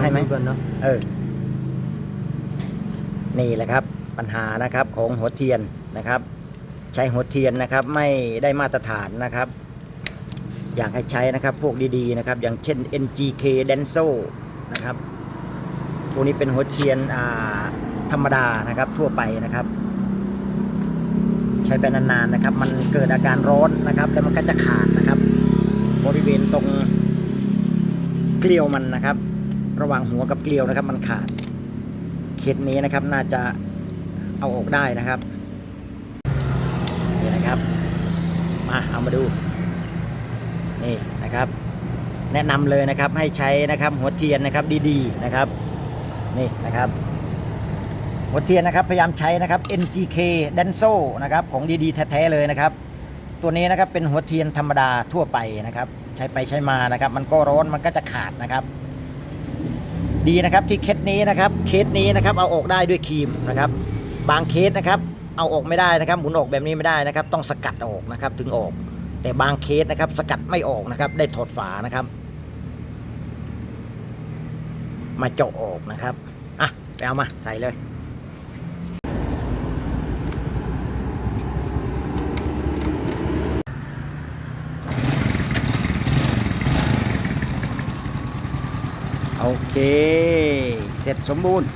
ให้ไหมดูกันเนาะเออ นี่แหละครับ ปัญหานะครับของหัวเทียนนะครับ ใช้หัวเทียนนะครับ ไม่ได้มาตรฐานนะครับ อยากให้ใช้นะครับ พวกดีๆนะครับ อย่างเช่น NGK Denso นะครับพวกนี้เป็นหัวเทียนอ่าธรรมดานะครับ ทั่วไปนะครับ ใช้ไปนานๆนะครับ มันเกิดอาการร้อนนะครับแล้วมันก็จะขาดนะครับ บริเวณตรงเกลียวมันนะครับ ระหว่างหัวกับเกลียวนะครับ มันขาดเคสนี้นะครับ น่าจะเอาออกได้นะครับนี่นะครับ มาเอามาดู นี่นะครับ แนะนำเลยนะครับให้ใช้นะครับ หัวเทียนนะครับดีๆนะครับ นี่นะครับหัวเทียนนะครับพยายามใช้นะครับ NGK Denso นะครับของดีๆแท้ๆเลยนะครับ ตัวนี้นะครับเป็นหัวเทียนธรรมดาทั่วไปนะครับ ใช้ไปใช้มานะครับ มันก็ร้อนมันก็จะขาดนะครับ ดีนะครับที่เคสนี้นะครับเคสนี้นะครับเอาออกได้ด้วยครีมนะครับบางเคสนะครับเอาออกไม่ได้นะครับหมุนออกแบบนี้ไม่ได้นะครับ ต้องสกัดออกนะครับถึงออก แต่บางเคสนะครับสกัดไม่ออกนะครับ ได้ถอดฝานะครับ มาเจาะออกนะครับอะไปเอามาใส่เลย โอเค เสร็จสมบูรณ์